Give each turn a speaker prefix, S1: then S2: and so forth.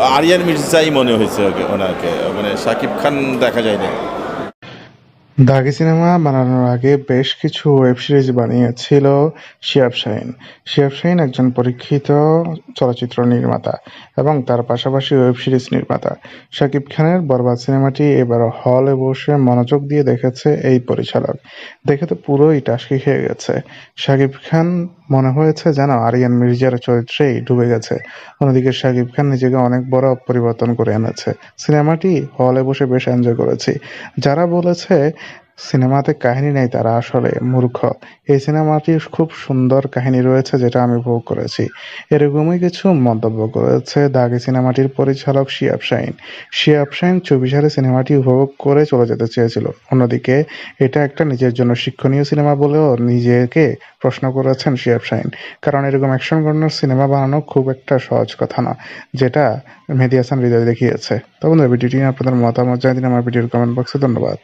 S1: আরিয়ান মির্জাই মনে হয়েছে ওনাকে। মানে সাকিব খান দেখা যায়নি।
S2: দাগি সিনেমা বানানোর আগে বেশ কিছু ওয়েব সিরিজ বানিয়েছিল শিয়াব শাহিন। শিয়াব শাহিন একজন পরীক্ষিত চলচ্চিত্র নির্মাতা এবং তার পাশাপাশি ওয়েব সিরিজ নির্মাতা। শাকিব খানের বরবাদ সিনেমাটি এবার হলে বসে মনোযোগ দিয়ে দেখেছে এই পরিচালক। দেখে তো পুরোই টাসকি খেয়ে গেছে। শাকিব খান মনে হয়েছে যেন আরিয়ান মির্জার চরিত্রেই ডুবে গেছে। অন্যদিকে শাকিব খান নিজেকে অনেক বড় পরিবর্তন করে এনেছে। সিনেমাটি হলে বসে বেশ এনজয় করেছি। যারা বলেছে সিনেমাতে কাহিনী নেই তারা আসলে মূর্খ। এই সিনেমাটির খুব সুন্দর কাহিনী রয়েছে যেটা আমি উপভোগ করেছি। এরকমই কিছু মন্তব্য করেছে দাগি সিনেমাটির পরিচালক শিয়াব শাইন শিয়াব শাহিন চব্বিশারে সিনেমাটি উপভোগ করে চলে যেতে চেয়েছিল। অন্যদিকে, এটা একটা নিজের জন্য শিক্ষণীয় সিনেমা বলেও নিজেকে প্রশ্ন করেছেন শিয়াব শাইন কারণ এরকম অ্যাকশন কর্নার সিনেমা বানানো খুব একটা সহজ কথা না, যেটা মেহেদি হাসান হৃদয় দেখিয়েছে। তো বন্ধুরা, ভিডিওটি আপনাদের মতামত জানিয়ে দিন। আমার ভিডিওর কমেন্ট বক্সে ধন্যবাদ।